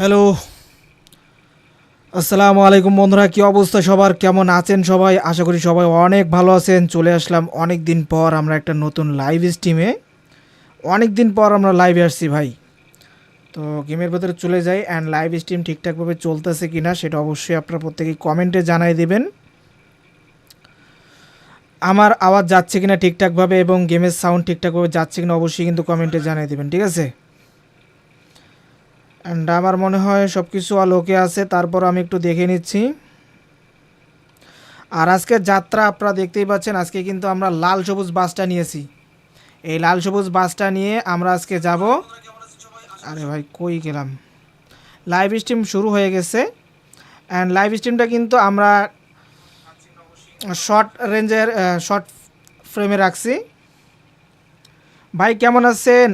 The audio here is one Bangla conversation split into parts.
হ্যালো। আসসালামু আলাইকুম বন্ধুরা, কি অবস্থা সবার? কেমন আছেন সবাই? আশা করি সবাই অনেক ভালো আছেন। চলে আসলাম অনেক দিন পর আমরা একটা নতুন লাইভ স্ট্রিমে অনেক দিন পর আমরা লাইভে আসছি ভাই। তো গেমের ভেতরে চলে যাই অ্যান্ড লাইভ স্ট্রিম ঠিকঠাকভাবে চলতেছে কি না সেটা অবশ্যই আপনারা প্রত্যেকেই কমেন্টে জানাই দেবেন। আমার আওয়াজ যাচ্ছে কিনা ঠিকঠাকভাবে এবং গেমের সাউন্ড ঠিকঠাকভাবে যাচ্ছে কিনা অবশ্যই কিন্তু কমেন্টে জানাই দেবেন, ঠিক আছে? অ্যান্ড আমার মনে হয় সব কিছু আলোকে আছে, তারপর আমি একটু দেখে নিচ্ছি। আর আজকের যাত্রা আপনারা দেখতেই পাচ্ছেন, আজকে কিন্তু আমরা লাল সবুজ বাসটা নিয়েছি। এই লাল সবুজ বাসটা নিয়ে আমরা আজকে যাব। আরে ভাই, কই গেলাম? লাইভ স্ট্রিম শুরু হয়ে গেছে। অ্যান্ড লাইভ স্ট্রিমটা কিন্তু আমরা শর্ট রেঞ্জের শর্ট ফ্রেমে রাখছি। ভাই, কেমন আছেন?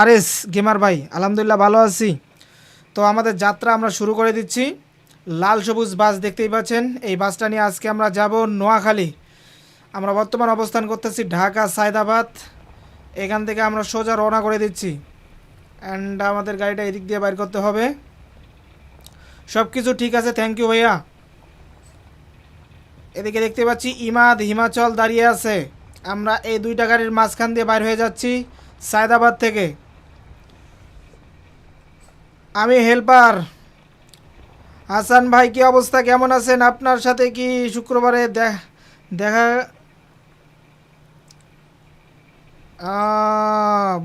আর এস গেমার ভাই, আলহামদুলিল্লাহ ভালো আছি। তো আমাদের যাত্রা আমরা শুরু করে দিচ্ছি। লাল সবুজ বাস দেখতেই পাচ্ছেন। এই বাসটা নিয়ে আজকে আমরা যাব নোয়াখালী। আমরা বর্তমান অবস্থান করতেছি ঢাকা, সায়দাবাদ। এখান থেকে আমরা সোজা রওনা করে দিচ্ছি। অ্যান্ড আমাদের গাড়িটা এদিক দিয়ে বাইর করতে হবে। সব কিছু ঠিক আছে থ্যাংক ইউ ভাইয়া। এদিকে দেখতে পাচ্ছি ইমাদ, হিমাচল দাঁড়িয়ে আছে। আমরা এই দুইটা গাড়ির মাঝখান দিয়ে বাইর হয়ে যাচ্ছি সায়দাবাদ থেকে। আমি হেল্পার। হাসান ভাই, কি অবস্থা? কেমন আছেন? আপনার সাথে কি শুক্রবারে দেখা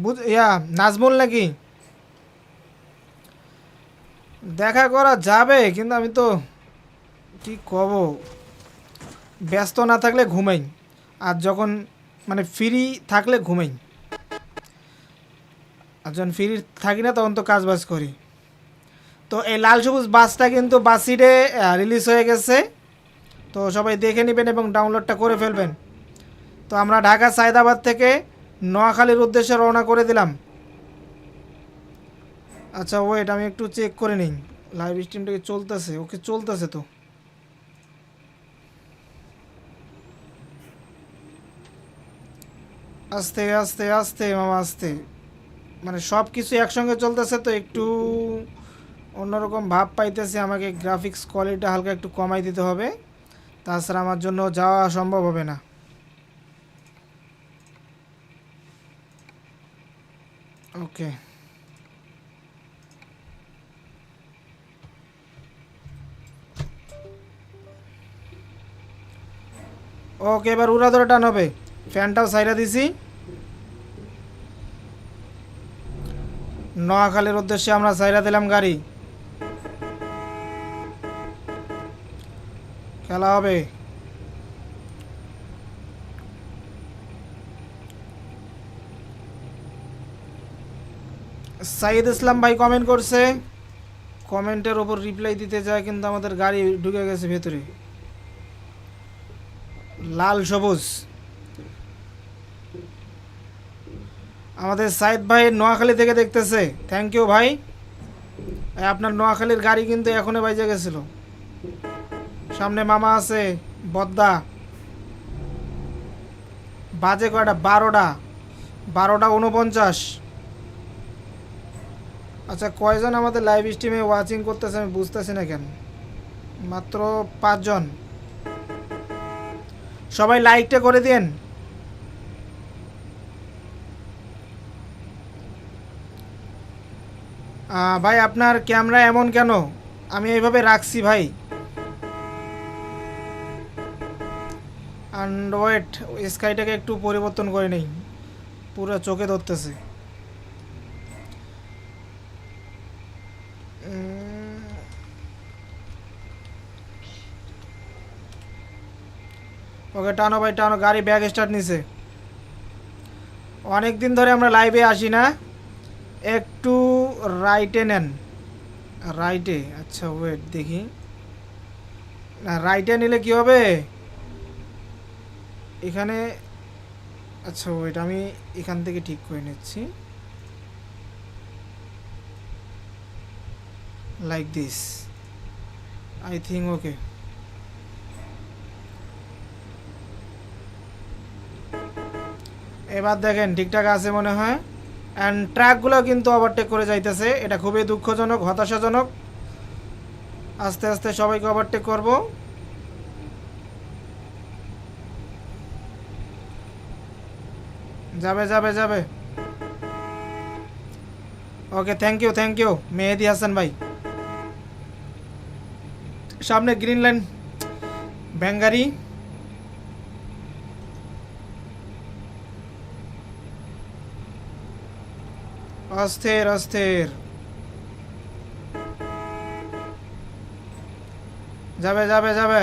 বুঝ, ইয়া, নাজমুল নাকি? দেখা করা যাবে, কিন্তু আমি তো কি কব? ব্যস্ত না থাকলে ঘুমাই। আর যখন মানে ফ্রি থাকলে ঘুমাই। আর যখন ফ্রি থাকি না, তখন তো কাজ বাজ করি। তো এই লাল সবুজ বাসটা কিন্তু বাসিডে রিলিজ হয়ে গেছে। তো সবাই দেখে নেবেন এবং ডাউনলোডটা করে ফেলবেন। তো আমরা ঢাকা সায়দাবাদ থেকে নোয়াখালীর উদ্দেশ্যে রওনা করে দিলাম। আচ্ছা ওয়েট আমি একটু চেক করে নিই। লাইভ স্ট্রিমটা কি চলতেছে? ওকে, চলতেছে তো। আস্তে আস্তে আস্তে, মামা, আস্তে। মানে সব কিছু একসঙ্গে চলতেছে তো একটু অন্যরকম ভাব পাইতেছে, আমাকে গ্রাফিক্স কোয়ালিটি হালকা একটু কমাই দিতে হবে। তাছাড়া আমার জন্য যাওয়া সম্ভব হবে না। ওকে। ওকে, এবার উড়া ধরে টান হবে ফ্যানটাও সাইরা দিছি। নোয়াখালীর উদ্দেশ্যে আমরা সাইরা দিলাম গাড়ি। খেলা হবে। সাইদ ইসলাম ভাই কমেন্ট করছে। কমেন্টের ওপর রিপ্লাই দিতে যায়, কিন্তু আমাদের গাড়ি ঢুকে গেছে ভেতরে। লাল সবুজ। আমাদের সাইদ ভাই নোয়াখালী থেকে দেখতেছে। থ্যাংক ইউ ভাই। আপনার নোয়াখালীর গাড়ি কিন্তু এখনই বাইজে গেছিল। সামনে মামা আছে, বদ্দা। বাজে কয়টা? বারোটা। বারোটা উনপঞ্চাশ আচ্ছা কয়জন আমাদের লাইভ স্ট্রিমে ওয়াচিং করতেছে আমি বুঝতেছি না কেন। মাত্র পাঁচজন। সবাই লাইকটা করে দেন ভাই, আপনার ক্যামেরা এমন কেন? আমি এইভাবে রাখছি, ভাই। অ্যান্ড ওয়েট স্কাইটাকে একটু পরিবর্তন করে নেই। পুরো চোখে ধরতেছে। ওকে, টানো ভাই, টানো। গাড়ি ব্যাগ স্টার্ট নিছে। অনেক দিন ধরে আমরা লাইভে আসি না। একটু রাইটে নেন। রাইটে আচ্ছা ওয়েট দেখি। না রাইটে নিলে কি হবে? এখানে আচ্ছা ওয়েট আমি এখান থেকে ঠিক করে নিচ্ছি। Like this I think okay এবার দেখেন, ঠিকঠাক আছে মনে হয়? অ্যান্ড ট্র্যাকগুলো কিন্তু ওভারটেক করে যাইতেছে। এটা খুবই দুঃখজনক, হতাশাজনক। আস্তে আস্তে সবাইকে ওভারটেক করব। যাবে যাবে যাবে। Okay thank you thank you Mehedi Hasan ভাই। সামনে গ্রিন লাইন ব্যাঙ্গারি অস্থির অস্থির যাবে যাবে যাবে।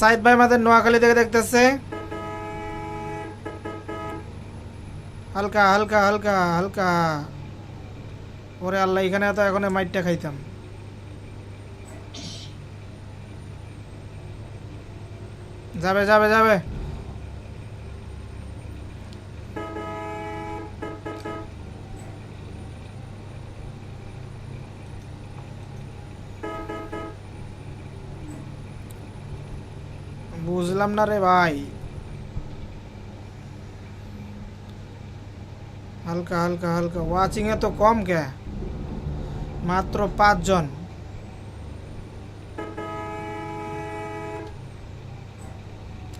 সাইদ ভাই আমাদের নোয়াখালী থেকে দেখতেছে। হালকা হালকা হালকা হালকা। ওরে আল্লাহ, এখানে তো এখন মাইটটা খাইতাম। যাবে যাবে যাবে। বুঝলাম না রে ভাই হালকা হালকা হালকা ওয়াচিং এ তো কম কে মাত্র পাঁচজন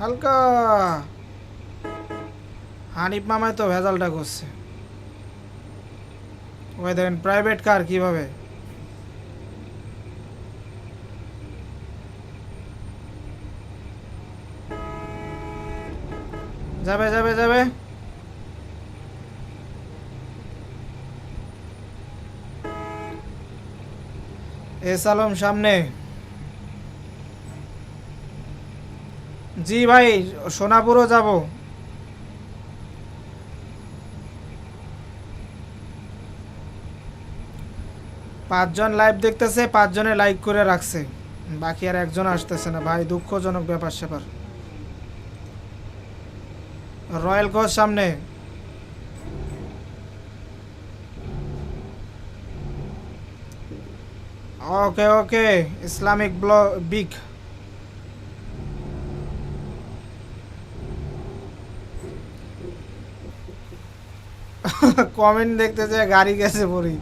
হালকা হানিফ মামাই তো ভেজালটা করছে। ওই দেখেন প্রাইভেট কার কীভাবে? যাবে যাবে যাবে। এস আলম সামনে। জি ভাই, সোনাপুরও যাব। পাঁচজন লাইভ দেখতেছে, পাঁচজনে লাইক করে রাখছে। বাকি আর একজন আসতেছে না। ভাই, দুঃখজনক ব্যাপার স্যাপার রয়্যাল কোচ সামনে। ওকে ওকে, ইসলামিক ব্ল বিগ। কমেন্ট দেখতে যে গাড়ি গেছে পরি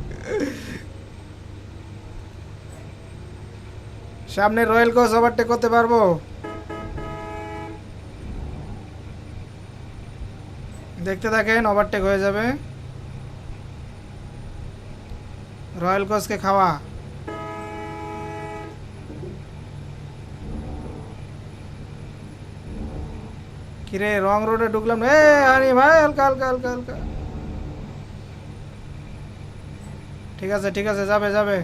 সামনে রয়্যাল কোচ ওভারটেক করতে পারব? দেখতে থাকেন ওভারটেক হয়ে যাবে। রয়্যাল কোচকে খাওয়া। কিরে, রং রোডে ঢুকলাম এ, আরে ভাই, হালকা হালকা হালকা হালকা। ঠিক আছে ঠিক আছে, যাবে যাবে।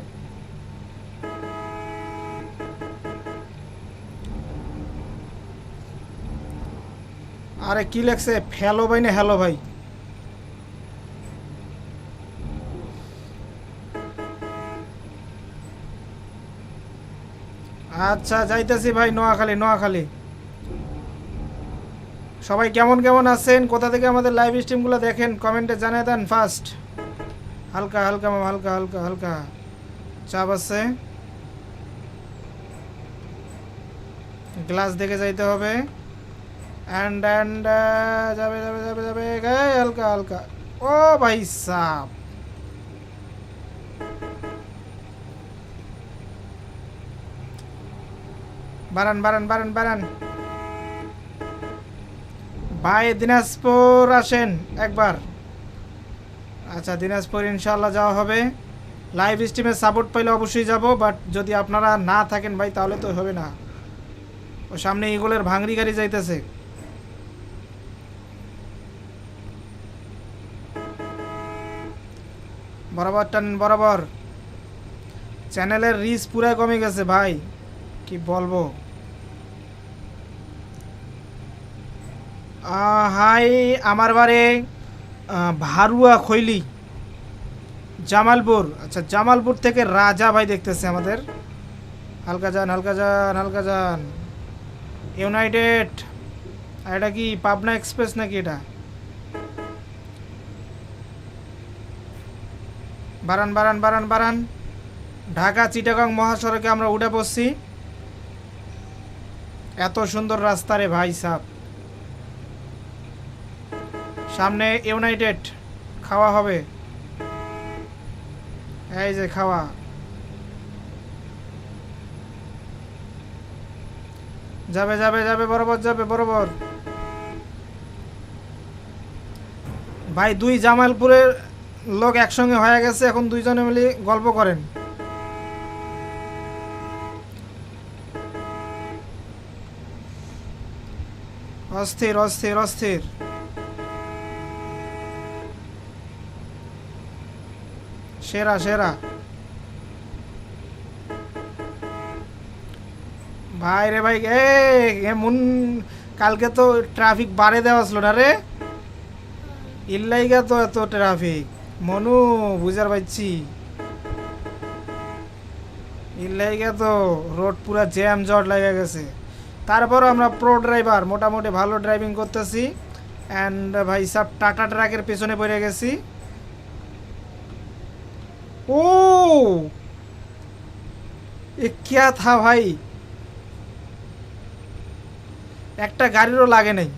আরে কি লেখছে? ফেলো ভাই না হ্যালো ভাই? আচ্ছা যাইতেছি ভাই নোয়াখালী নোয়াখালী। সবাই কেমন কেমন আছেন? কোথা থেকে আমাদের লাইভ স্ট্রিমগুলো দেখেন? কমেন্টে জানিয়ে দেন ফার্স্ট হালকা হালকা হালকা হালকা হালকা। চাপ আছে। গ্লাস দেখে যাইতে হবে। অ্যান্ড অ্যান্ড যাবে যাবে যাবে যাবে এই, হালকা হালকা। ও ভাই সাপ বারান বারান বারান বারান। ভাই দিনাজপুর আসেন একবার। আচ্ছা দিনাজপুর ইনশাল্লাহ যাওয়া হবে। লাইভ স্ট্রিমে সাপোর্ট পাইলে অবশ্যই যাব বাট যদি আপনারা না থাকেন ভাই তাহলে তো হবে না। ও সামনে ইগলের ভাঙড়ি গাড়ি যাইতেছে। বরাবর টান, বরাবর। চ্যানেলের রিচ পুরা কমে গেছে, ভাই। কি বলব? হাই, আমার বারে ভারুয়া খৈলি, জামালপুর। আচ্ছা জামালপুর থেকে রাজা ভাই দেখতেছে আমাদের। হালকা যান হালকা যান হালকা যান। ইউনাইটেড। এটা কি, পাবনা এক্সপ্রেস নাকি এটা? বারান বারান বারান বারান। ঢাকা, চিটাগাং মহাসড়কে আমরা উঠে পড়ছি। এত সুন্দর রাস্তা রে ভাই সাহ সামনে ইউনাইটেড, খাওয়া হবে। এই যে খাওয়া। যাবে যাবে যাবে, বরাবর যাবে, বরাবর। ভাই, দুই জামালপুরের লোক একসঙ্গে হয়ে গেছে, এখন দুইজনে মিলে গল্প করেন। অস্থির অস্থির অস্থির। সেরা সেরা। ভাই রে ভাই, এ এমন কালকে তো ট্রাফিক বাড়ে দেওয়া ছিল না রে? ইল্লাইগা তো এত ট্রাফিক মনু, বুঝার পাইছি। তো রোড পুরা জ্যাম জট লেগে গেছে। তারপরও আমরা প্রো ড্রাইভার মোটামুটি ভালো ড্রাইভিং করতেছি। অ্যান্ড ভাই সব টাটা ট্রাকের পেছনে পড়ে গেছি। ও! এ থা ভাই? একটা গাড়িরও লাগে নাই।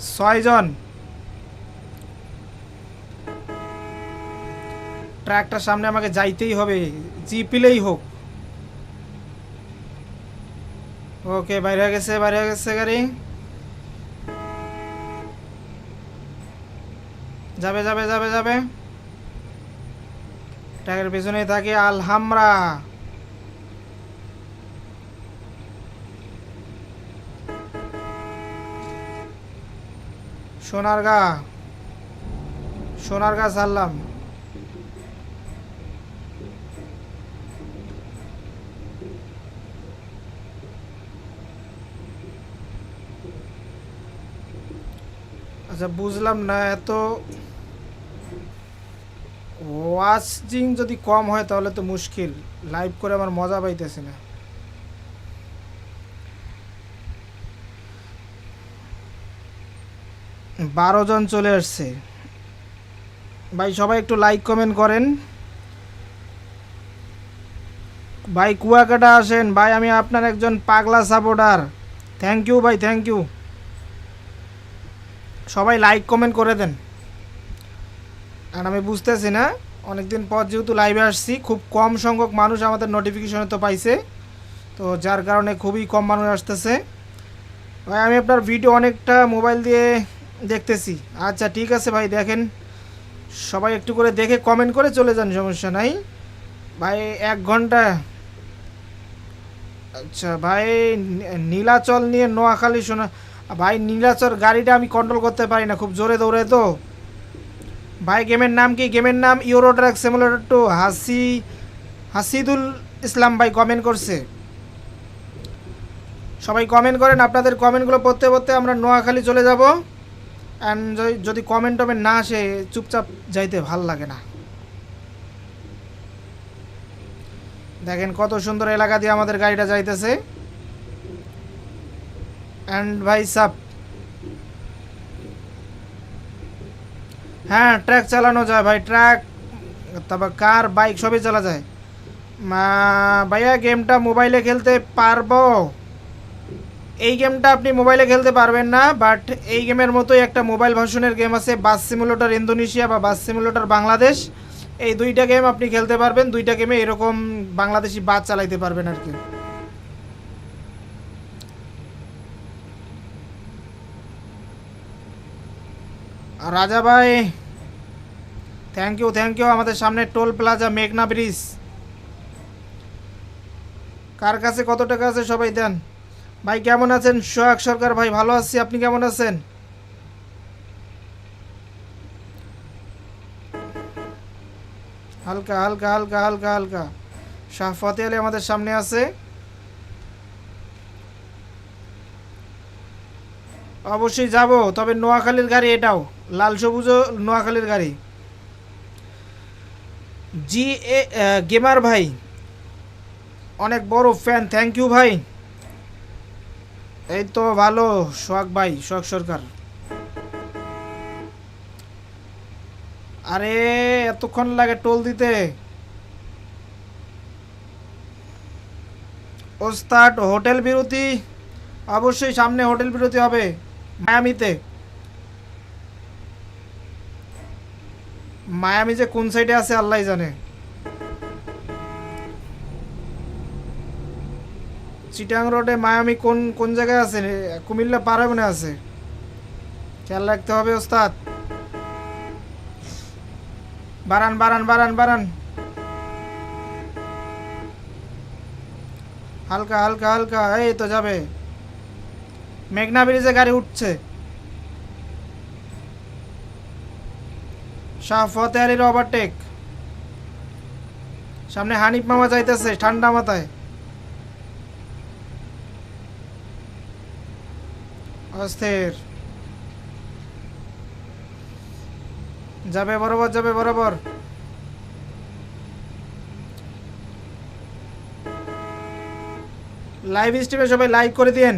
ছয়জন। ট্রাকটার সামনে আমাকে যাইতেই হবে জিপিলেই হোক। ওকে, বাইরে হয়ে গেছে, বাইরে হয়ে গেছে গাড়ি। যাবে যাবে যাবে যাবে। ট্রাকের পেছনেই থাকে আলহামরা। সোনারগা। সোনারগা সারলাম আচ্ছা বুঝলাম না, এত ওয়াচিং যদি কম হয় তাহলে তো মুশকিল। লাইভ করে আমার মজা পাইতেছে না। বারো জন চলে আসছে। ভাই, সবাই একটু লাইক কমেন্ট করেন। ভাই, কুয়াকাটা আসেন। ভাই, আমি আপনার একজন পাগলা সাপোর্টার থ্যাংক ইউ ভাই থ্যাংক ইউ সবাই লাইক কমেন্ট করে দেন। আর আমি বুঝতেছি না, অনেকদিন পর যেহেতু লাইভে আসছি, খুব কম সংখ্যক মানুষ আমাদের নোটিফিকেশনে তো পাইছে। তো যার কারণে খুবই কম মানুষ আসতেছে। ভাই, আমি আপনার ভিডিও অনেকটা মোবাইল দিয়ে দেখতেছি। আচ্ছা ঠিক আছে ভাই, দেখেন। সবাই একটু করে দেখে কমেন্ট করে চলে যান, সমস্যা নাই। ভাই, এক ঘণ্টা। আচ্ছা ভাই, নীলাচল নিয়ে নোয়াখালী শোনা। ভাই, নীলাচল গাড়িটা আমি কন্ট্রোল করতে পারি না, খুব জোরে দৌড়ে তো। ভাই, গেমের নাম কি? গেমের নাম ইউরো ট্র্যাক সিমুলেটর টু হাসি, হাসিদুল ইসলাম ভাই কমেন্ট করছে। সবাই কমেন্ট করেন, আপনাদের কমেন্টগুলো পড়তে পড়তে আমরা নোয়াখালী চলে যাব। অ্যান্ড যদি কমেন্ট টমেন্ট না আসে, চুপচাপ যাইতে ভালো লাগে না। দেখেন কত সুন্দর এলাকা দিয়ে আমাদের গাড়িটা যাইতেছে। অ্যান্ড ভাই সাপ হ্যাঁ ট্র্যাক চালানো যায় ভাই ট্র্যাক তারপর কার, বাইক সবই চালা যায়। ভাইয়া গেমটা মোবাইলে খেলতে পারব? এই গেমটা আপনি মোবাইলে খেলতে পারবেন না বাট এই গেমের মতোই একটা মোবাইল ভার্সনের গেম আছে বাস সিমুলেটর ইন্দোনেশিয়া বা বাস সিমুলেটর বাংলাদেশ এই দুইটা গেম আপনি খেলতে পারবেন, দুইটা গেমে এরকম বাংলাদেশি বাস চালাইতে পারবেন আর কি। রাজা ভাই থ্যাংক ইউ থ্যাংক ইউ আমাদের সামনে টোল প্লাজা মেঘনা ব্রিজ কার কাছে কত টাকা আছে সবাই দেন। ভাই, কেমন আছেন? সোহাগ সরকার, ভাই, ভালো আছি। আপনি কেমন আছেন? হালকা হালকা হালকা হালকা হালকা। শাহ ফতে আলী আমাদের সামনে আছে। অবশ্যই যাব, তবে নোয়াখালীর গাড়ি এটাও। লাল সবুজও নোয়াখালীর গাড়ি। জি এ গেমার ভাই, অনেক বড় ফ্যান থ্যাংক ইউ ভাই। এই তো ভালো, সোহাগ ভাই, সোহাগ সরকার। আরে, এতক্ষণ লাগে টোল দিতে। ওস্তাদ, হোটেল বিরতি। অবশ্যই সামনে হোটেল বিরতি হবে, মায়ামিতে। মায়ামি যে কোন সাইডে আছে আল্লাহ জানে। চিটাং রোডে মায়ামি কোন কোন জায়গায় আছে? কুমিল্লা পাড়া মনে আছে। খেয়াল রাখতে হবে, ওস্তাদ। বারান বারান বারান বারান হালকা হালকা হালকা, এই তো যাবে। মেঘনা ব্রিজে গাড়ি উঠছে। শাহ ফতে আলীর ওভারটেক সামনে হানিফ মামা যাইতেছে, ঠান্ডা মাথায়। অস্থির। যাবে, বরাবর যাবে, বরাবর। লাইভ স্ট্রিমে সবাই লাইক করে দিয়েন।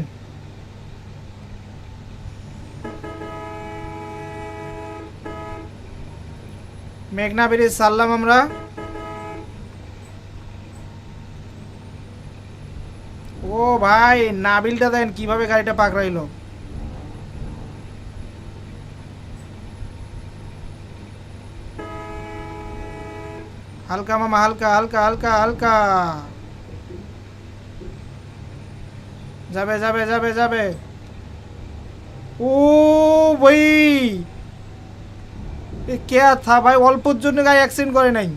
মেঘনা ব্রিজ সারলাম আমরা। ও ভাই, নাবিলটা দেন, কীভাবে গাড়িটা পাকড়াইলো? হালকা মামা, হালকা হালকা হালকা হালকা। যাবে যাবে যাবে যাবে। ও ভাই। কে থা ভাই, অল্পর জন্য গাড়ি অ্যাক্সিডেন্ট করে নাই।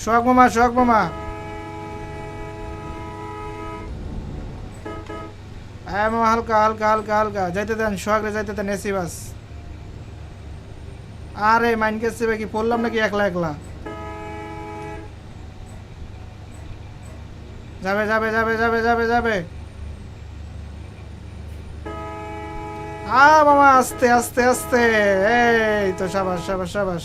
সোহাগ মামা সোহাগ মামা। হ্যাঁ মামা, হালকা হালকা হালকা হালকা। যাইতে দেন, সোহাগরে যাইতে দেন, এসি বাস। আরে মাইন্ড কেসে কি পড়লাম নাকি একলা একলা? যাবে যাবে যাবে যাবে যাবে যাবে। আ মামা আস্তে আস্তে আস্তে। এই তো সাবাস সাবাস সাবাস।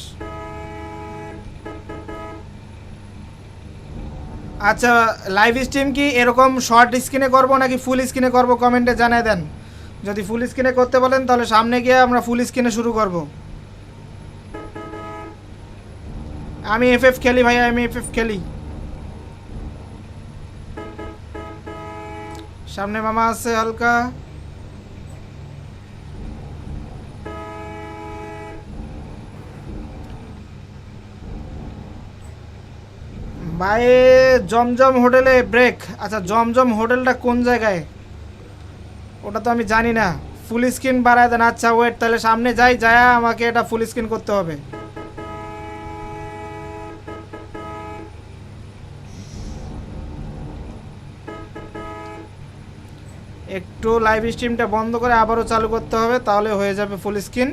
আচ্ছা লাইভ স্ট্রিম কি এরকম শর্ট স্ক্রিনে করব নাকি ফুল স্ক্রিনে করব? কমেন্টে জানিয়ে দেন। যদি ফুল স্ক্রিনে করতে বলেন, তাহলে সামনে গিয়ে আমরা ফুল স্ক্রিনে শুরু করব। আমি এফএফ খেলি ভাই আমি এফএফ খেলি। সামনে মামা আছে হালকা। ভাই, জমজম হোটেলে ব্রেক আচ্ছা জমজম হোটেলটা কোন জায়গায়? ওটা তো আমি জানি না। ফুল স্ক্রিন বাড়ায় দেন। আচ্ছা ওয়েট তাহলে সামনে যাই, যায় আমাকে এটা ফুল স্ক্রিন করতে হবে। একটু লাইভ স্ট্রিমটা বন্ধ করে আবারও চালু করতে হবে, তাহলে হয়ে যাবে ফুল স্ক্রিন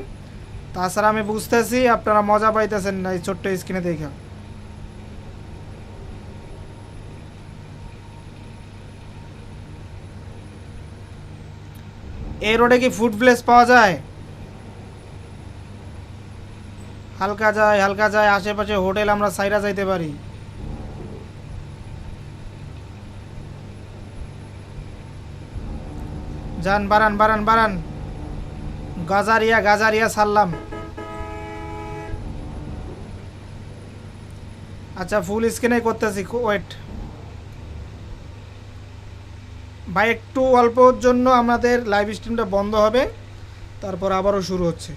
তাছাড়া আমি বুঝতেছি আপনারা মজা পাইতেছেন না এই ছোট্ট স্ক্রিনে দেখে। এই রোডে কি ফুড প্লেস পাওয়া যায়? হালকা যায় হালকা যায়, আশেপাশে হোটেল আমরা সাইরা যাইতে পারি। যান বাড়ান বাড়ান বাড়ান গাজারিয়া গাজারিয়া সারলাম আচ্ছা ফুল স্ক্রিনে করতেছি ওয়েট ভাই, একটু অল্পর জন্য আমাদের লাইভ স্ট্রিমটা বন্ধ হবে, তারপর আবারও শুরু হচ্ছে।